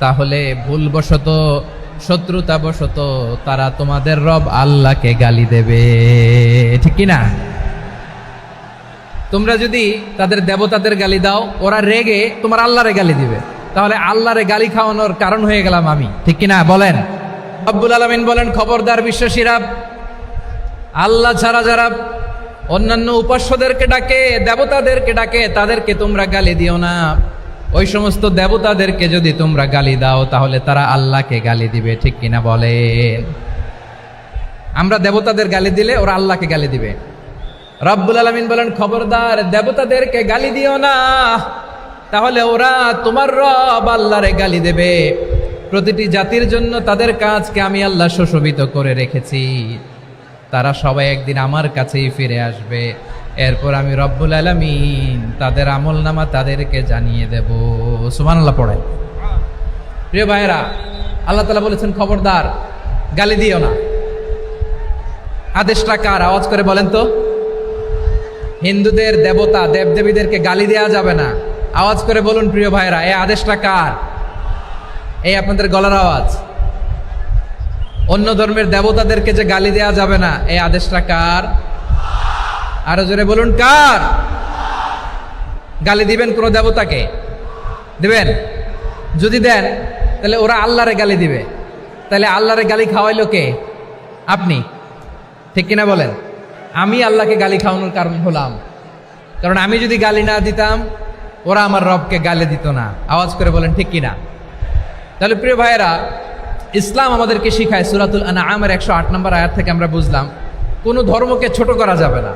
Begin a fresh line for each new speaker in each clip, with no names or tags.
তাহলে ভুলবশত, শত্রুতাবশত তারা তোমাদের রব আল্লাহকে গালি দেবে। ঠিক না? তোমরা যদি তাদের দেবতাদের গালি দাও, ওরা রেগে তোমার আল্লাহরে গালি দিবে। তাহলে আল্লাহরে গালি খাওয়ানোর কারণ হয়ে গেলাম আমি। ঠিক কিনা বলেন। আব্বুল আলমিন বলেন, খবরদার বিশ্বাসীরা আল্লাহ ছাড়া যারা অন্যান্য উপাস্যদেরকে ডাকে, দেবতাদেরকে ডাকে, তাদেরকে তোমরা গালি দিও না। ওই সমস্ত দেবতাদেরকে যদি তোমরা গালি দাও, তাহলে তারা আল্লাহকে গালি দিবে, ঠিক কিনা বলেন আমরা দেবতাদের গালি দিলে ওরা আল্লাহকে গালি দিবে। রব্বুল আলমিন বলেন, খবরদার, দেবতাদেরকে গালি দিও না। তাহলে ওরা তোমার রব আল্লাহরে গালি দেবে। প্রতিটি জাতির জন্য তাদের কাজকে আমি আল্লাহ সুশোভিত করে রেখেছি। তারা সবাই একদিন আমার কাছেই ফিরে আসবে। এরপর আমি রব্বুল আলমিন তাদের আমল নামা তাদেরকে জানিয়ে দেব। সুমান আল্লাহ পড়ে প্রিয় ভাইয়েরা, আল্লাহ তালা বলেছেন, খবরদার, গালি দিও না। আদেশটা কার? আওয়াজ করে বলেন তো। হিন্দুদের দেবতা, দেবদেবীদেরকে গালি দেওয়া যাবে না। আওয়াজ করে বলুন, প্রিয় ভাইরা এই আদেশটা কার? এই আপনাদের গলার আওয়াজ। অন্য ধর্মের দেবতাদেরকে যে গালি দেওয়া যাবে না, এই আদেশটা কার? আরও জোরে বলুন, কার? গালি দিবেন কোন দেবতাকে? দিবেন? যদি দেন, তাহলে ওরা আল্লাহরে গালি দিবে। তাহলে আল্লাহরে গালি খাওয়াইলো কে? আপনি। ঠিক কিনা বলেন? আমি আল্লাহকে গালি খাওয়ানোর কারণ হলাম। কারণ আমি যদি গালি না দিতাম, ওরা আমার রবকে গালি দিত না। আওয়াজ করে বলেন, ঠিক কিনা? তাহলে প্রিয় ভাইয়েরা, ইসলাম আমাদেরকে শিখায় সুরাতুল আনা আমার একশো আট নম্বর আয়াত থেকে আমরা বুঝলাম, কোনো ধর্মকে ছোট করা যাবে না।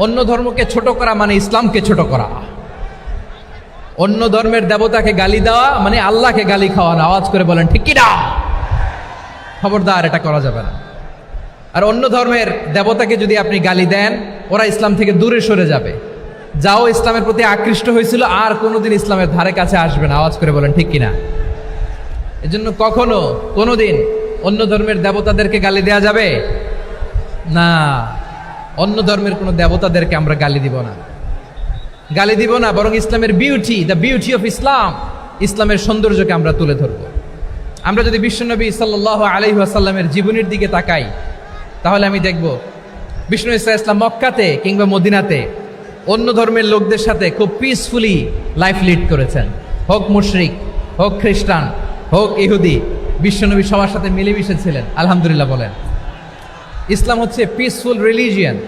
অন্য ধর্মকে ছোট করা মানে ইসলামকে ছোট করা। অন্য ধর্মের দেবতাকে গালি দেওয়া মানে আল্লাহকে গালি খাওয়ানো। আওয়াজ করে বলেন, ঠিক কিনা খবরদার, এটা করা যাবে না। আর অন্য ধর্মের দেবতাকে যদি আপনি গালি দেন, ওরা ইসলাম থেকে দূরে সরে যাবে। যাও, ইসলামের প্রতি আকৃষ্ট হয়েছিল, আর কোনোদিন ইসলামের ধারে কাছে আসবে না। আওয়াজ করে বলেন, ঠিক কিনা এজন্য কখনো, কোনোদিন অন্য ধর্মের দেবতাদেরকে গালি দেয়া যাবে? না। অন্য ধর্মের কোনো দেবতাদেরকে আমরা গালি দিব না। গালি দিব না, বরং ইসলামের beauty the beauty of Islam ইসলামের সৌন্দর্যকে আমরা তুলে ধরব। আমরা যদি বিশ্বনবী সাল্লাহ আলহি আসাল্লামের জীবনের দিকে তাকাই, তাহলে আমি দেখব বিষ্ণু ইসা ইসলাম মক্কাতে কিংবা মদিনাতে অন্য ধর্মের লোকদের সাথে খুব পিসফুলি লাইফ লিড করেছেন। হোক মুশরিক, হোক খ্রিস্টান, হোক ইহুদি, বিশ্বনবী সবার সাথে মিলেমিশে ছিলেন। আলহামদুলিল্লাহ বলেন। ইসলাম হচ্ছে পিসফুল রিলিজিয়ান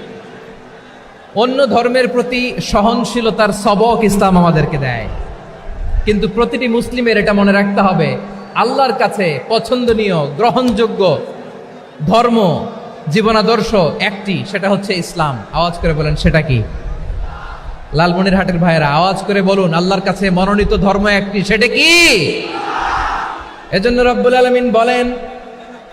অন্য ধর্মের প্রতি সহনশীলতার সবক ইসলাম আমাদেরকে দেয়। কিন্তু প্রতিটি মুসলিমের এটা মনে রাখতে হবে, আল্লাহর কাছে পছন্দনীয়, গ্রহণযোগ্য ধর্ম, জীবনাদর্শ একটি, সেটা হচ্ছে ইসলাম। আওয়াজ করে বলেন, সেটা কি? লালমনির হাটের ভাইয়েরা, আওয়াজ করে বলুন, আল্লাহর কাছে মনোনীত ধর্ম একটি, সেটা কি? এজন্য রব্বুল আলমিন বলেন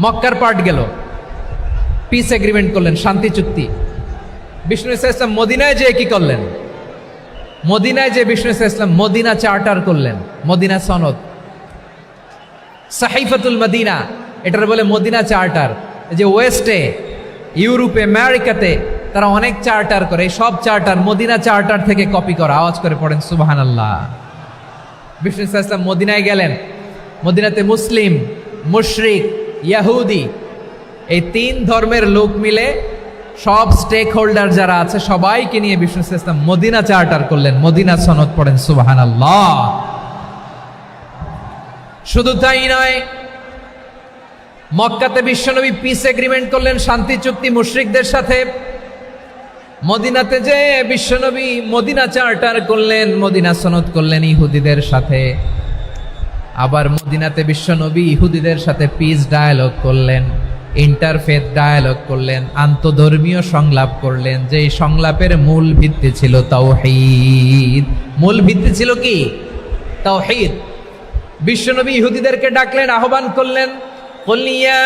মক্কার পার্ট গেল। পিস এগ্রিমেন্ট করলেন, শান্তি, চুক্তি। বিষ্ণু ইসা ইসলাম মদিনায় যে কি করলেন? মদিনায় যে বিষ্ণু ইসা ইসলাম মদিনা চার্টার করলেন, মদিনা সনদ। সাহিফাতুল মদিনা, এটার বলে মদিনা চার্টার। যে ওয়েস্টে, ইউরোপে, আমেরিকাতে, তারা অনেক চার্টার করে সব চার্টার মদিনা চার্টার থেকে কপি করা, আওয়াজ করে পড়েন সুবাহান আল্লাহ বিষ্ণু ইসা ইসলাম মদিনায় গেলেন। মদিনাতে মুসলিম, মুশরিক ইয়াহুদি। এই তিন ধর্মের লোক মিলে সব স্টেক হোল্ডার যারা আছে, সবাইকে নিয়ে বিষ্ণু ইসা ইসলাম মদিনা চার্টার করলেন। মদিনা সনদ পড়েন সুবাহান শুধু তাই নয়, মক্কাতে বিশ্বনবী পিস এগ্রিমেন্ট করলেন, শান্তি চুক্তি মুশরিকদের সাথে। মদিনাতে যে বিশ্বনবী মদিনা চার্টার করলেন, মদিনা সনদ করলেন ইহুদিদের সাথে। আবার মদিনাতে বিশ্বনবী ইহুদিদের সাথে পিস ডায়ালগ করলেন ইন্টারফেথ ডায়ালগ করলেন আন্তধর্মীয় সংলাপ করলেন যে এই সংলাপের মূল ভিত্তি ছিল তাওহীদ মূল ভিত্তি ছিল কি তাওহীদ বিশ্বনবী ইহুদিদেরকে ডাকলেন আহ্বান করলেন قل يا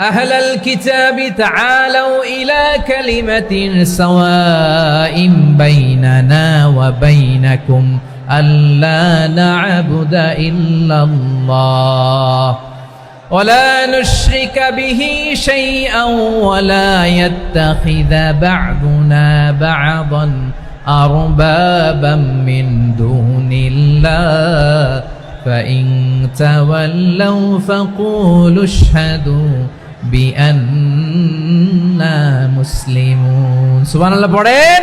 أهل الكتاب تعالوا إلى كلمة سواء بيننا وبينكم ألا نعبد إلا الله ولا نشرك به شيئا ولا يتخذ بعضنا بعضا أربابا من دون الله فإن تولوا فقولوا اشهدوا بأننا مسلمون سبحان الله পড়েন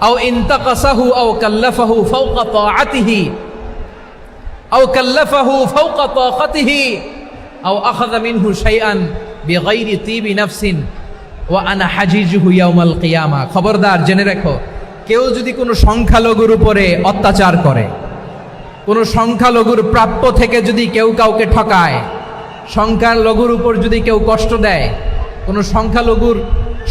আও ইনতাকাসাহু, আও কাল্লাফাহু ফাওকা তাআতিহি, আও কাল্লাফাহু ফাওকা তাকাতিহি, আও আখাযা মিনহু শাইআন বিগাইরি তিবি নাফসিন, ওয়া আনা হাজিজুহু ইয়াউমাল কিয়ামা। খবরদার, জেনে রাখো, কেউ যদি কোনো সংখ্যালঘুর উপরে অত্যাচার করে, কোনো সংখ্যালঘুর প্রাপ্য থেকে যদি কেউ কাউকে ঠকায়, সংখ্যালঘুর উপর যদি কেউ কষ্ট দেয়, কোনো সংখ্যালঘুর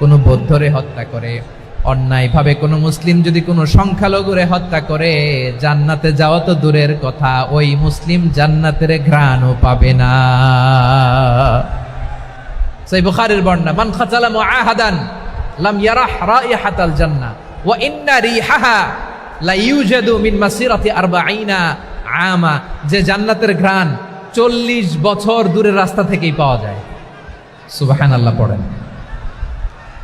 কোনো বৌদ্ধরে হত্যা করে, অন্যায়ভাবে কোনো মুসলিম যদি কোনো সংখ্যালঘুরে হত্যা করে, জান্নাতে যাওয়া তো দূরের কথা, ওই মুসলিম জান্নাতের ঘ্রাণও পাবে না। সেই বুখারীর বর্ণনা, মান খাতালা মুআহাদান লাম ইয়ারাহ রাইহাতাল জান্নাহ ওয়া ইন্না রিহাহা লা ইউজাদু মিন মাসিরাতি আরবাঈনা আমা। যে জান্নাতের ঘ্রাণ চল্লিশ বছর দূরের রাস্তা থেকেই পাওয়া যায়। সুবাহান আল্লাহ পড়েন।